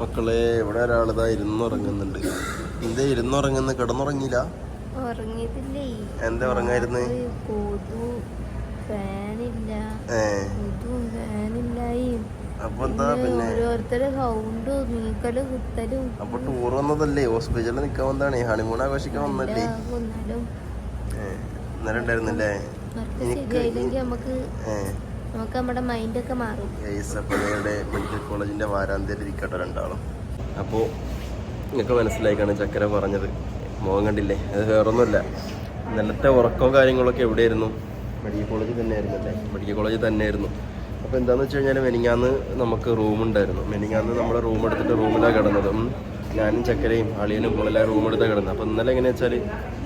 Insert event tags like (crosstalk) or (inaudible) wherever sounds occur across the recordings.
മക്കളെ ഇവിടെ ഒരാളിതാ ഇരുന്നുറങ്ങുന്നുണ്ട്. എന്തേ ഇരുന്നുറങ്ങുന്നു? കിടന്നുറങ്ങിയില്ല? എന്താ ഉറങ്ങായിരുന്നു? അപ്പൊ എന്താ പിന്നെ അപ്പൊ ടൂർ വന്നതല്ലേ? ഹോസ്പിറ്റലിൽ നിക്കാൻ വന്നതാണ്. ഹണിമൂൺ ആഘോഷിക്കാൻ വന്നല്ലേ ഇന്നലെ ഉണ്ടായിരുന്നല്ലേ? എനിക്ക് ഏഹ് നമുക്ക് നമ്മുടെ മൈൻഡൊക്കെ മാറും. മെഡിക്കൽ കോളേജിന്റെ വാരാന്ത്യത്തിൽ ഇരിക്കട്ടെ രണ്ടാളും. അപ്പോൾ നിങ്ങൾക്ക് മനസ്സിലായിക്കാണ് ചക്കര പറഞ്ഞത്. മോഹം കണ്ടില്ലേ? അത് വേറൊന്നുമില്ല. ഇന്നലത്തെ ഉറക്കവും കാര്യങ്ങളൊക്കെ എവിടെയായിരുന്നു? മെഡിക്കൽ കോളേജിൽ തന്നെയായിരുന്നു അല്ലേ? മെഡിക്കൽ കോളേജിൽ തന്നെയായിരുന്നു. അപ്പോൾ എന്താന്ന് വെച്ച് കഴിഞ്ഞാൽ മെനിങ്ങാന്ന് നമുക്ക് റൂം ഉണ്ടായിരുന്നു. മെനിങ്ങാന്ന് നമ്മൾ റൂം എടുത്തിട്ട് റൂമിലാണ് കിടന്നത്. ഞാനും ചക്കരയും അളിയനും നമ്മളെല്ലാം റൂം എടുത്താണ് കിടന്നത്. അപ്പോൾ ഇന്നലെ എങ്ങനെയാ വെച്ചാൽ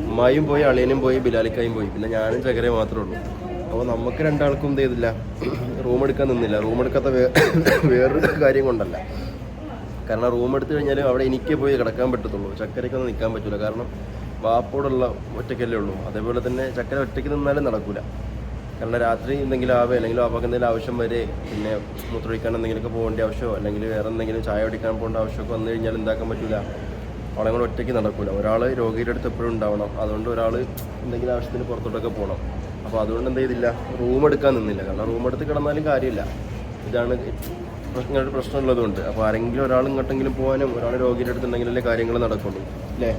ഉമ്മായും പോയി അളിയനും പോയി ബിലാലിക്കായും പോയി. പിന്നെ ഞാനും ചക്കരയും മാത്രമേ ഉള്ളൂ. അപ്പോൾ നമുക്ക് രണ്ടാൾക്കും എന്ത് ചെയ്തില്ല? റൂം എടുക്കാൻ നിന്നില്ല. റൂം എടുക്കാത്ത വേറൊരു കാര്യം കൊണ്ടല്ല. കാരണം റൂം എടുത്തു കഴിഞ്ഞാൽ അവിടെ എനിക്കേ പോയി കിടക്കാൻ പറ്റത്തുള്ളൂ. ചക്കരയ്ക്കൊന്നും നിൽക്കാൻ പറ്റില്ല കാരണം വാപ്പോടുള്ള ഒറ്റയ്ക്കല്ലേ ഉള്ളൂ. അതേപോലെ തന്നെ ചക്കര ഒറ്റയ്ക്ക് നിന്നാലും നടക്കില്ല കാരണം രാത്രി എന്തെങ്കിലും ആവേ അല്ലെങ്കിൽ വാപ്പാക്ക് എന്തെങ്കിലും ആവശ്യം വരെ പിന്നെ മൂത്രമൊഴിക്കാൻ എന്തെങ്കിലുമൊക്കെ പോകേണ്ട ആവശ്യമോ അല്ലെങ്കിൽ വേറെ എന്തെങ്കിലും ചായ കുടിക്കാൻ പോകേണ്ട ആവശ്യമൊക്കെ വന്നു കഴിഞ്ഞാൽ എന്താക്കാൻ പറ്റില്ല അവളെ കൂടെ ഒറ്റയ്ക്ക് നടക്കില്ല ഒരാൾ രോഗിയുടെ അടുത്ത് എപ്പോഴും ഉണ്ടാവണം. അതുകൊണ്ട് ഒരാൾ എന്തെങ്കിലും ആവശ്യത്തിന് പുറത്തോട്ടൊക്കെ പോകണം അപ്പോൾ അതുകൊണ്ട് എന്ത് ചെയ്തില്ല? റൂം എടുക്കാൻ നിന്നില്ല. കാരണം റൂം എടുത്ത് കിടന്നാലും കാര്യമില്ല. ഇതാണ് പ്രശ്നങ്ങളുടെ പ്രശ്നമുള്ളതുകൊണ്ട്. അപ്പോൾ ആരെങ്കിലും ഒരാൾ ഇങ്ങോട്ടെങ്കിലും പോകാനും ഒരാൾ രോഗിയുടെ അടുത്തുണ്ടെങ്കിലല്ലേ കാര്യങ്ങൾ നടക്കുള്ളൂ. അല്ലേ?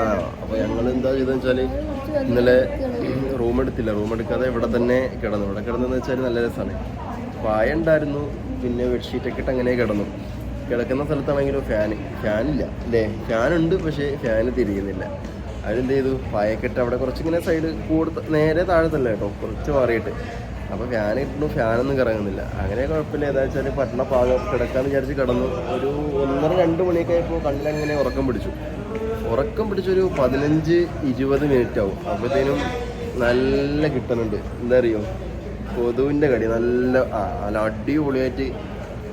ആ അപ്പോൾ ഞങ്ങൾ എന്താ ചെയ്തെന്ന് വെച്ചാൽ ഇന്നലെ റൂം എടുത്തില്ല. റൂം എടുക്കാതെ ഇവിടെ തന്നെ കിടന്നു. ഇവിടെ കിടന്നെന്ന് വെച്ചാൽ നല്ല രസമാണ് പായ ഉണ്ടായിരുന്നു. പിന്നെ ബെഡ്ഷീറ്റൊക്കെ ഇട്ട് അങ്ങനെ കിടന്നു. കിടക്കുന്ന സ്ഥലത്താണെങ്കിലും ഫാന് ഫാനില്ല അല്ലേ ഫാനുണ്ട് പക്ഷേ ഫാന് തിരിയുന്നില്ല. അതിനെന്ത് ചെയ്തു? പായക്കെട്ട് അവിടെ കുറച്ചിങ്ങനെ സൈഡ് കൂടുതൽ നേരെ താഴത്തല്ല കേട്ടോ കുറച്ച് മാറിയിട്ട്. അപ്പോൾ ഫാൻ ഇട്ടു ഫാനൊന്നും കറങ്ങുന്നില്ല. അങ്ങനെ കുഴപ്പമില്ല. ഏതാ വെച്ചാൽ പട്ടണ പാകം കിടക്കാന്ന് വിചാരിച്ച് കിടന്നു. ഒരു ഒന്നര രണ്ട് മണിയൊക്കെ ആയപ്പോൾ കണ്ണിലങ്ങനെ ഉറക്കം പിടിച്ചു. ഉറക്കം പിടിച്ചൊരു പതിനഞ്ച് ഇരുപത് മിനിറ്റ് ആവും. അപ്പോഴത്തേനും നല്ല കിട്ടുന്നുണ്ട് എന്താ അറിയോ? കൊതുവിന്റെ കടി. നല്ല ആ നല്ല അടിപൊളിയായിട്ട്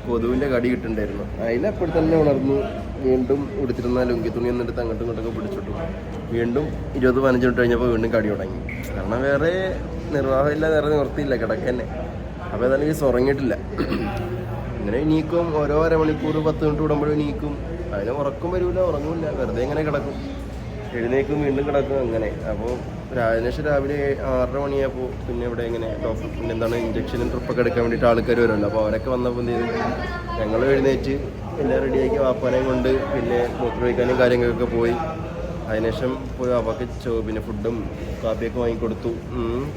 കൊതുവിന്റെ കടി കിട്ടുന്നുണ്ടായിരുന്നു അതിനെ അപ്പോഴത്തെ തന്നെ ഉണർന്നു വീണ്ടും ഉടുത്തിരുന്ന ലുങ്കി തുണി എന്നിട്ട് അങ്ങോട്ടും ഇങ്ങോട്ടൊക്കെ പിടിച്ചിട്ടു. വീണ്ടും ഇരുപത് പതിനഞ്ച് മിനിറ്റ് കഴിഞ്ഞപ്പോൾ വീണ്ടും കടി തുടങ്ങി. കാരണം വേറെ നിർവാഹമില്ല വേറെ നിവർത്തിയില്ല കിടക്കന്നെ അപ്പോൾ ഏതായാലും ഈ ഉറങ്ങിയിട്ടില്ല. ഇങ്ങനെ ഇനിയിക്കും ഓരോ അരമണിക്കൂർ പത്ത് മിനിറ്റ് വിടുമ്പോഴും ഇനിയിക്കും അതിന് ഉറക്കം വരില്ല ഉറങ്ങൂല വെറുതെ ഇങ്ങനെ കിടക്കും. എഴുന്നേക്കും വീണ്ടും കിടക്കും അങ്ങനെ. അപ്പോൾ രാജേഷ് രാവിലെ ആറര മണിയായപ്പോൾ പിന്നെ ഇവിടെ ഇങ്ങനെ ഡോക്ടർ പിന്നെ എന്താണ് ഇഞ്ചക്ഷനും ട്രിപ്പൊക്കെ എടുക്കാൻ വേണ്ടിയിട്ട് ആൾക്കാർ വരുമല്ലോ അപ്പോൾ അവരൊക്കെ വന്നപ്പോൾ എന്ത് ചെയ്തു? ഞങ്ങൾ എഴുന്നേറ്റ് എല്ലാം റെഡിയാക്കി വാപ്പാനെയും കൊണ്ട് പിന്നെ മൂത്രമൊഴിക്കാനും കാര്യങ്ങൾക്കൊക്കെ പോയി. അതിനുശേഷം പോയി അവക്ക് പിന്നെ ഫുഡും കാപ്പിയൊക്കെ വാങ്ങിക്കൊടുത്തു.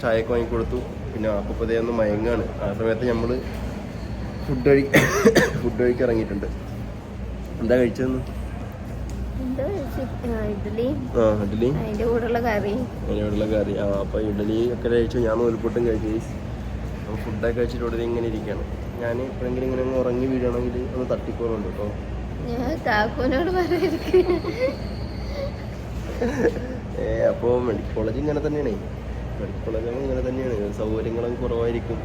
ചായയൊക്കെ വാങ്ങിക്കൊടുത്തു. പിന്നെ അപ്പപ്പതേ ഒന്ന് മയങ്ങാണ്. ആ സമയത്ത് നമ്മൾ ഫുഡ് കഴി (coughs) ഫുഡ് കഴിക്കാൻ ഇറങ്ങിയിട്ടുണ്ട്. എന്താ കഴിച്ചതെന്ന്? ആ, ഇഡ്ഡലി. അതിന്റെ കൂടെയുള്ള കറി. ആ അപ്പൊ ഇഡ്ഡലി ഒക്കെ കഴിച്ചു. ഞാൻ നൂൽപുട്ടും കഴിച്ചു അപ്പോൾ ഫുഡൊക്കെ കഴിച്ചിട്ട് ഉടനെ ഇങ്ങനെ ഇരിക്കുകയാണ് ഞാൻ എപ്പോഴെങ്കിലും ഇങ്ങനെ ഉറങ്ങി വീഴണമെങ്കിൽ ഒന്ന് തട്ടിക്കോളുണ്ട് കേട്ടോ പറയാതിരിക്കും. (laughs) ഏ അപ്പോൾ മെഡിക്കൽ കോളേജ് ഇങ്ങനെ തന്നെയാണ്. മെഡിക്കൽ കോളേജ് ഇങ്ങനെ തന്നെയാണ്. സൗകര്യങ്ങളും കുറവായിരിക്കും.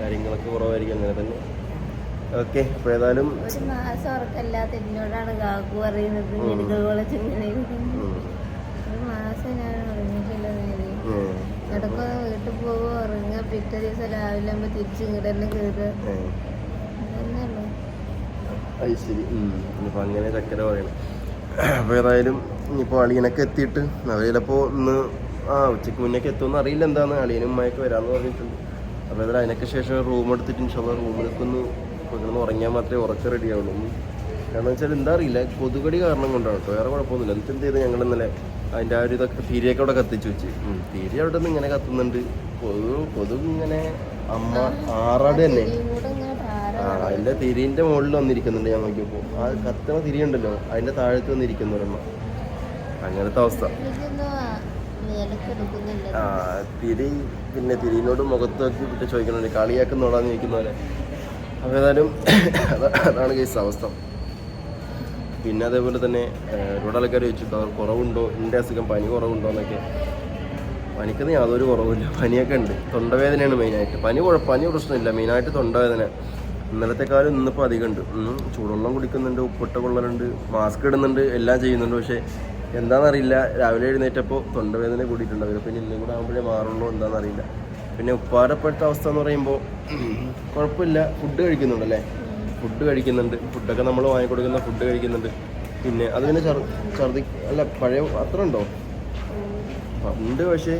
കാര്യങ്ങളൊക്കെ കുറവായിരിക്കും. അങ്ങനെ തന്നെ. ഓക്കെ അപ്പോൾ ഏതായാലും ഒരു മാസം ഉറക്കല്ലാത്ത എന്നോടാണ് കാക്കു പറയുന്നത്. മെഡിക്കൽ കോളേജ് ഇങ്ങനെ. ഒരു മാസം ഞാൻ ഉറങ്ങിയിട്ടില്ല നേരെ ഉം, ഇടയ്ക്ക് വീട്ടിൽ പോകുക ഉറങ്ങുക പിറ്റേ ദിവസം രാവിലെ ആകുമ്പോൾ തിരിച്ച് ഇങ്ങോട്ട് തന്നെ കയറുക ഉം. അതന്നെയുള്ളൂ അത് ശരി. ഇനിയിപ്പോൾ അങ്ങനെ ചക്കര പറയണം. അപ്പോൾ ഏതായാലും ഇനിയിപ്പോൾ അളിയനൊക്കെ എത്തിയിട്ട് അവർ ചിലപ്പോൾ ഇന്ന് ആ ഉച്ചയ്ക്ക് മുന്നേക്ക് എത്തുമെന്ന് അറിയില്ല എന്താന്ന്. അളിയനും ഉമ്മയൊക്കെ വരാന്ന് പറഞ്ഞിട്ടുണ്ട്. അപ്പോൾ ഏതായാലും അതിനൊക്കെ ശേഷം റൂം എടുത്തിട്ട് ഇൻഷാല്ല റൂമിലൊക്കെ ഒന്ന് കിടന്ന് ഉറങ്ങിയാൽ മാത്രമേ ഉറക്കം റെഡി ആവുള്ളൂ. കാരണം വെച്ചാൽ എന്താ അറിയില്ല കൊതുകടി കാരണം കൊണ്ടാണ് കേട്ടോ. വേറെ കുഴപ്പമൊന്നുമില്ല. എന്നിട്ട് എന്ത് ചെയ്ത്? ഞങ്ങൾ ഇന്നലെ അതിന്റെ ആ ഒരു ഇതൊക്കെ തീരെയൊക്കെ അവിടെ കത്തിച്ചു വെച്ച്. തീരെ അവിടെ നിന്ന് ഇങ്ങനെ കത്തുന്നുണ്ട്. കൊതു കൊതുക് ഇങ്ങനെ അമ്മ ആറാട് തന്നെ. ആ അതിന്റെ തിരിന്റെ മുകളിൽ വന്നിരിക്കുന്നുണ്ട് ഞാൻ നോക്കിയപ്പോൾ ആ കത്തണ തിരി ഉണ്ടല്ലോ അതിന്റെ താഴത്ത് വന്നിരിക്കുന്നു ഒരെണ്ണ. അങ്ങനത്തെ അവസ്ഥ. ആ തിരി പിന്നെ തിരിനോട് മുഖത്ത് നോക്കി വിട്ട് ചോദിക്കണുണ്ട്. കളിയാക്കുന്നോടാന്ന് ചോദിക്കുന്ന പോലെ അപ്പോൾ ഏതായാലും അതാണ് കേസ് അവസ്ഥ. പിന്നെ അതേപോലെ തന്നെ ഇവിടെ ആൾക്കാർ ചോദിച്ചിട്ട് അവർ കുറവുണ്ടോ? എന്റെ അസുഖം പനി കുറവുണ്ടോ എന്നൊക്കെ. പനിക്കുന്ന യാതൊരു കുറവില്ല പനിയൊക്കെ ഉണ്ട്. തൊണ്ടവേദനയാണ് മെയിനായിട്ട് പനി പനി പ്രശ്നമില്ല. മെയിനായിട്ട് തൊണ്ടവേദന. ഇന്നലത്തെക്കാളും ഇന്നിപ്പോൾ അധികം ഉണ്ട് ഉം, ചൂടുവെള്ളം കുടിക്കുന്നുണ്ട് ഉപ്പിട്ട കൊള്ളലുണ്ട് മാസ്ക് ഇടുന്നുണ്ട് എല്ലാം ചെയ്യുന്നുണ്ട്. പക്ഷേ എന്താണെന്നറിയില്ല രാവിലെ എഴുന്നേറ്റപ്പോൾ തൊണ്ടവേദന കൂടിയിട്ടുണ്ട്. അതിൽ പിന്നെ ഇന്നും കൂടെ ആകുമ്പോഴേ മാറുള്ളൂ. എന്താണെന്നറിയില്ല പിന്നെ ഉപ്പാരപ്പോഴത്തെ അവസ്ഥ എന്ന് പറയുമ്പോൾ കുഴപ്പമില്ല. ഫുഡ് കഴിക്കുന്നുണ്ടല്ലേ? ഫുഡ് കഴിക്കുന്നുണ്ട്. ഫുഡൊക്കെ നമ്മൾ വാങ്ങിക്കൊടുക്കുന്ന ഫുഡ് കഴിക്കുന്നുണ്ട്. പിന്നെ അത് പിന്നെ ഛർ ഛർദി അല്ല പഴയ അത്ര ഉണ്ടോ? ഉണ്ട് പക്ഷേ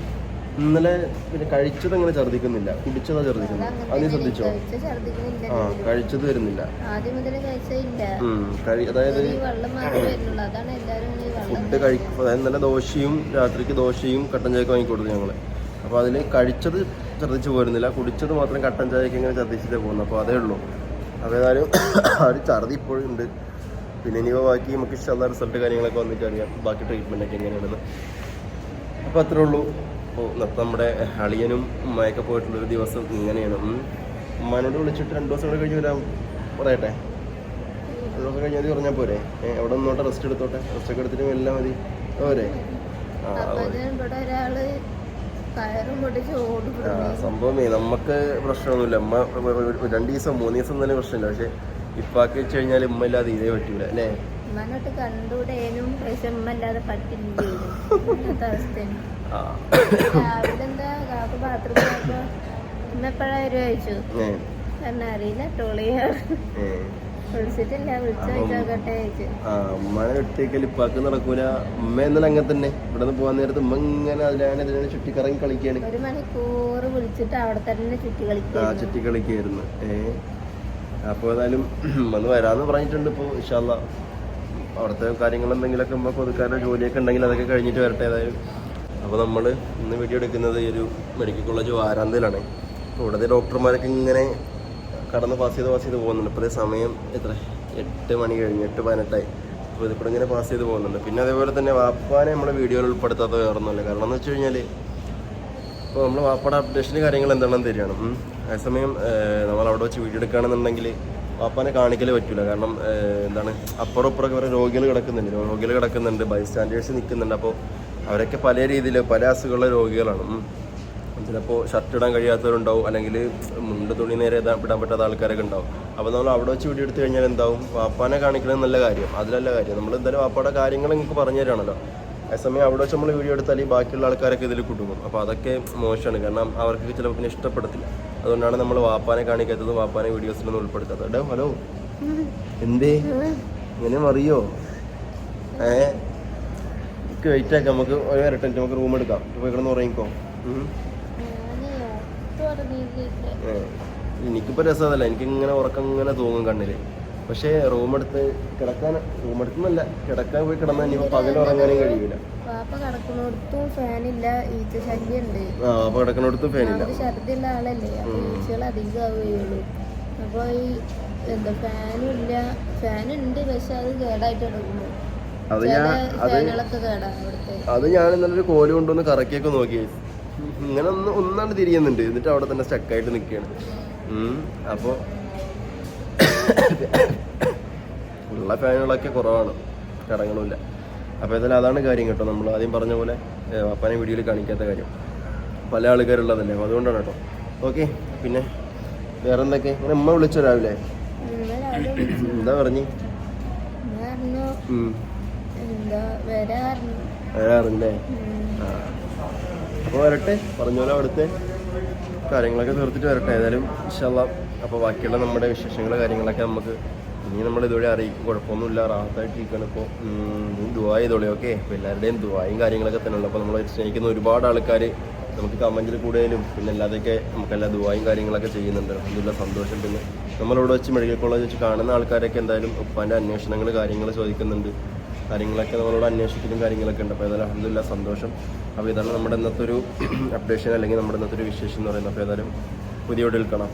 ഇന്നലെ പിന്നെ കഴിച്ചത് അങ്ങനെ ഛർദിക്കുന്നില്ല. കുടിച്ചതാ ഛർദിക്കുന്നത് അത് നീ ശ്രദ്ധിച്ചോ? ആ കഴിച്ചത് വരുന്നില്ല. അതായത് ഫുഡ് കഴിക്കും അതായത് നല്ല ദോശയും രാത്രിക്ക് ദോശയും കട്ടൻ ചായക്ക് വാങ്ങിക്കൊടുത്തു ഞങ്ങൾ അപ്പോൾ അതിൽ കഴിച്ചത് ഛർദ്ദിച്ച് പോരുന്നില്ല. കുടിച്ചത് മാത്രം കട്ടൻ ചായക്ക് ഇങ്ങനെ ഛർദ്ദിച്ചിട്ടേ പോകുന്നു. അപ്പോൾ അതേ ഉള്ളൂ. അപ്പോൾ ഏതായാലും ആ (coughs) ഒരു ഛർദ്ദി ഇപ്പോഴും ഉണ്ട്. പിന്നെ ഇനി ബാക്കി നമുക്ക് ഇഷ്ടമുള്ള റിസൾട്ട് കാര്യങ്ങളൊക്കെ വന്നിട്ട് അറിയാം. ബാക്കി ട്രീറ്റ്മെന്റ് ഒക്കെ എങ്ങനെയാണെന്ന്. അപ്പോൾ അത്രേ ഉള്ളൂ. അപ്പോൾ നമ്മുടെ അളിയനും ഉമ്മയൊക്കെ പോയിട്ടുള്ളൊരു ദിവസം ഇങ്ങനെയാണ്. ഉമ്മാനോട് വിളിച്ചിട്ട് രണ്ട് ദിവസം കൂടെ കഴിഞ്ഞ് വരാൻ പറയട്ടെ. രണ്ട് ദിവസം കഴിഞ്ഞാൽ പറഞ്ഞാൽ പോരെ. എവിടെ നിന്നോട്ടെ റെസ്റ്റ് എടുത്തോട്ടെ. റെസ്റ്റ് ഒക്കെ എടുത്തിട്ട് എല്ലാം മതി. പോരെ. ആ സംഭവമേ നമുക്ക് പ്രശ്നമൊന്നുമില്ല. അമ്മ രണ്ടു ദിവസം മൂന്ന് ദിവസം തന്നെ പ്രശ്നമില്ല. പക്ഷെ ഇപ്പാക്കി വെച്ച് കഴിഞ്ഞാൽ ഉമ്മ ഇല്ലാതെ ഇതേ പറ്റൂല അല്ലേ? ഉമ്മനോട്ട് കണ്ടൂടേനും പക്ഷെ ഉമ്മ അല്ലാതെ പറ്റില്ല? രാവിലെ എന്താ? കാക്ക് ബാത്റൂമിൽ ഉമ്മ കാരണം അറിയില്ല ടോളിയാണ് ഉമ്മനെ വെട്ടിയേക്കൽ ഇപ്പാക്ക് നടക്കൂല. ഉമ്മ എന്നാലും അങ്ങനെ തന്നെ. ഇവിടെ നിന്ന് പോകാൻ നേരത്ത് ഉമ്മ ഇങ്ങനെ അതിലാണ് ഇതിനെ ചുറ്റിക്കറങ്ങി കളിക്കാണ്. ആ ചുറ്റി കളിക്കായിരുന്നു. ഏ അപ്പൊ ഏതായാലും വന്ന് വരാന്ന് പറഞ്ഞിട്ടുണ്ട് ഇപ്പൊ ഇഷാല്ല അവിടുത്തെ കാര്യങ്ങൾ എന്തെങ്കിലുമൊക്കെ ഉമ്മ ഒതുക്കാനോ ജോലിയൊക്കെ ഉണ്ടെങ്കിൽ അതൊക്കെ കഴിഞ്ഞിട്ട് വരട്ടെ ഏതായാലും. അപ്പോൾ നമ്മൾ ഇന്ന് വീഡിയോ എടുക്കുന്നത് ഈ ഒരു മെഡിക്കൽ കോളേജ് വാരാന്തയിലാണ് ഇവിടുത്തെ ഡോക്ടർമാരൊക്കെ ഇങ്ങനെ കടന്ന് പാസ് ചെയ്ത് പാസ് ചെയ്ത് പോകുന്നുണ്ട്. ഇപ്പോൾ സമയം എത്ര? എട്ട് മണി കഴിഞ്ഞ് എട്ട് പതിനെട്ടായി. അപ്പോൾ ഇതിപ്പോൾ ഇങ്ങനെ പാസ് ചെയ്ത് പോകുന്നുണ്ട്. പിന്നെ അതേപോലെ തന്നെ വാപ്പാനെ നമ്മുടെ വീഡിയോയിൽ ഉൾപ്പെടുത്താത്ത വേറൊന്നുമില്ല. കാരണം എന്ന് വെച്ച് കഴിഞ്ഞാൽ ഇപ്പോൾ നമ്മൾ വാപ്പയുടെ അപ്ഡേഷന് കാര്യങ്ങൾ എന്താണെന്ന് തരികയാണ്. അതേസമയം നമ്മൾ അവിടെ വെച്ച് വീഡിയോ എടുക്കുകയാണെന്നുണ്ടെങ്കിൽ വാപ്പാനെ കാണിക്കൽ പറ്റില്ല കാരണം എന്താണ് അപ്പുറം ഇപ്പുറമൊക്കെ കുറേ രോഗികൾ കിടക്കുന്നുണ്ട്. രോഗികൾ കിടക്കുന്നുണ്ട്. ബൈ സ്റ്റാൻഡേഴ്സ് നിൽക്കുന്നുണ്ട്. അപ്പോൾ അവരൊക്കെ പല രീതിയിൽ പല അസുഖമുള്ള രോഗികളാണ്. ചിലപ്പോൾ ഷർട്ട് ഇടാൻ കഴിയാത്തവരുണ്ടാവും അല്ലെങ്കിൽ മുണ്ട് തുണി നേരെ ഇടാൻ പറ്റാത്ത ആൾക്കാരൊക്കെ ഉണ്ടാവും. അപ്പോൾ നമ്മൾ അവിടെ വെച്ച് വീഡിയോ എടുത്തു കഴിഞ്ഞാൽ എന്താവും? വാപ്പാനെ കാണിക്കണത് നല്ല കാര്യം അതിലല്ല കാര്യം. നമ്മൾ എന്തായാലും വാപ്പയുടെ കാര്യങ്ങൾ നിങ്ങൾക്ക് പറഞ്ഞു തരാണല്ലോ. അതേസമയം അവിടെ വെച്ച് നമ്മൾ വീഡിയോ എടുത്താൽ ഈ ബാക്കിയുള്ള ആൾക്കാരൊക്കെ ഇതിൽ കുടുങ്ങും. അപ്പോൾ അതൊക്കെ മോശമാണ്. കാരണം അവർക്ക് ചിലപ്പോൾ പിന്നെ ഇഷ്ടപ്പെടത്തില്ല. അതുകൊണ്ടാണ് നമ്മൾ വാപ്പാനെ കാണിക്കാത്തതും വാപ്പാനെ വീഡിയോസിലൊന്നും ഉൾപ്പെടുത്താത്തത്. എടോ ഹലോ. എന്തേ? ഇങ്ങനെ അറിയോ ഏ? വെയിറ്റ് ആക്കാം. നമുക്ക് ഒരു വരട്ടെ നമുക്ക് റൂം എടുക്കാം. പോയി കിടന്ന് ഉറങ്ങിക്കോ. എനിക്കിപ്പോ രസമല്ല എനിക്ക് ഇങ്ങനെ ഉറക്കം ഇങ്ങനെ തൂങ്ങും കണ്ണിൽ. പക്ഷേ റൂമെടുത്ത് കിടക്കാൻ റൂം എടുക്കുന്നല്ല കിടക്കാൻ പോയി കിടന്നാൽ ഇനി പകൽ ഉറങ്ങാനും കഴിയൂല. വാപ്പ കിടക്കുന്നിടത്തും ഫാനില്ല ഈച്ച ആ അപ്പൊ കിടക്കുന്നിടത്ത് ഫാനില്ല നമുക്ക് ഛർദിയുള്ള ആളല്ലേ. അപ്പൊ ഈച്ചകൾ അധികം ആവുകയുള്ളൂ അപ്പൊ ഈ എന്താ ഫാനും ഇല്ല. പക്ഷെ അത് കേടായിട്ട് അത് ഞാൻ അത് ഞാൻ ഇന്നലെ ഒരു കോൽ കൊണ്ടുവന്ന് കറക്കിയൊക്കെ നോക്കി. ഇങ്ങനെ ഒന്ന് ഒന്നാണ്ട് തിരിയുന്നുണ്ട്. എന്നിട്ട് അവിടെ തന്നെ സ്റ്റക്കായിട്ട് നിൽക്കുകയാണ് അപ്പോൾ ഉള്ള ഫാനുകളൊക്കെ കുറവാണ്. കടങ്ങളുമില്ല അപ്പോൾ ഇതിൽ അതാണ് കാര്യം കേട്ടോ. നമ്മൾ ആദ്യം പറഞ്ഞ പോലെ അപ്പനെ വീഡിയോയിൽ കാണിക്കാത്ത കാര്യം. പല ആൾക്കാരുള്ളതല്ലേ? അപ്പോൾ അതുകൊണ്ടാണ് കേട്ടോ. ഓക്കെ പിന്നെ വേറെ എന്തൊക്കെ ഇങ്ങനെ ഉമ്മ വിളിച്ചോ രാവിലെ? (clears throat) എന്താ പറഞ്ഞു? വരാറുണ്ട്? വരാറുണ്ടേ അപ്പോൾ വരട്ടെ. പറഞ്ഞ അവിടുത്തെ കാര്യങ്ങളൊക്കെ തീർത്തിട്ട് വരട്ടെ. ഏതായാലും ഇൻഷാല്ല അപ്പോൾ ബാക്കിയുള്ള നമ്മുടെ വിശേഷങ്ങൾ കാര്യങ്ങളൊക്കെ നമുക്ക് ഇനി നമ്മൾ ഇതുവഴി അറിയിക്കും. കുഴപ്പമൊന്നുമില്ല. റാഹത്തായിട്ടിരിക്കണം ഇപ്പോൾ ദുബായ് ചെയ്തോളി ഓക്കെ? അപ്പോൾ എല്ലാവരുടെയും ദുബായും കാര്യങ്ങളൊക്കെ തന്നെ അപ്പോൾ നമ്മൾ സ്നേഹിക്കുന്ന ഒരുപാട് ആൾക്കാർ നമുക്ക് കമന്റിൽ കൂടുതലും പിന്നെ അല്ലാതെയൊക്കെ നമുക്കെല്ലാ ദുബായും കാര്യങ്ങളൊക്കെ ചെയ്യുന്നുണ്ട്. അതിലുള്ള സന്തോഷം. പിന്നെ നമ്മളിവിടെ വെച്ച് മെഡിക്കൽ കോളേജ് വെച്ച് കാണുന്ന ആൾക്കാരൊക്കെ എന്തായാലും ഉപ്പാന്റെ അന്വേഷണങ്ങൾ കാര്യങ്ങൾ ചോദിക്കുന്നുണ്ട്. കാര്യങ്ങളൊക്കെ നമ്മളോട് അന്വേഷിക്കലും കാര്യങ്ങളൊക്കെ ഉണ്ട്. അപ്പോൾ ഏതായാലും അഹമ്മദില്ല സന്തോഷം. അപ്പോൾ ഇതാണ് നമ്മുടെ ഇന്നത്തെ ഒരു അപ്ഡേഷൻ അല്ലെങ്കിൽ നമ്മുടെ ഇന്നത്തെ ഒരു വിശേഷം എന്ന് പറയുന്നത് അപ്പോൾ ഏതായാലും പുതിയ വീഡിയോയിൽ കാണാം.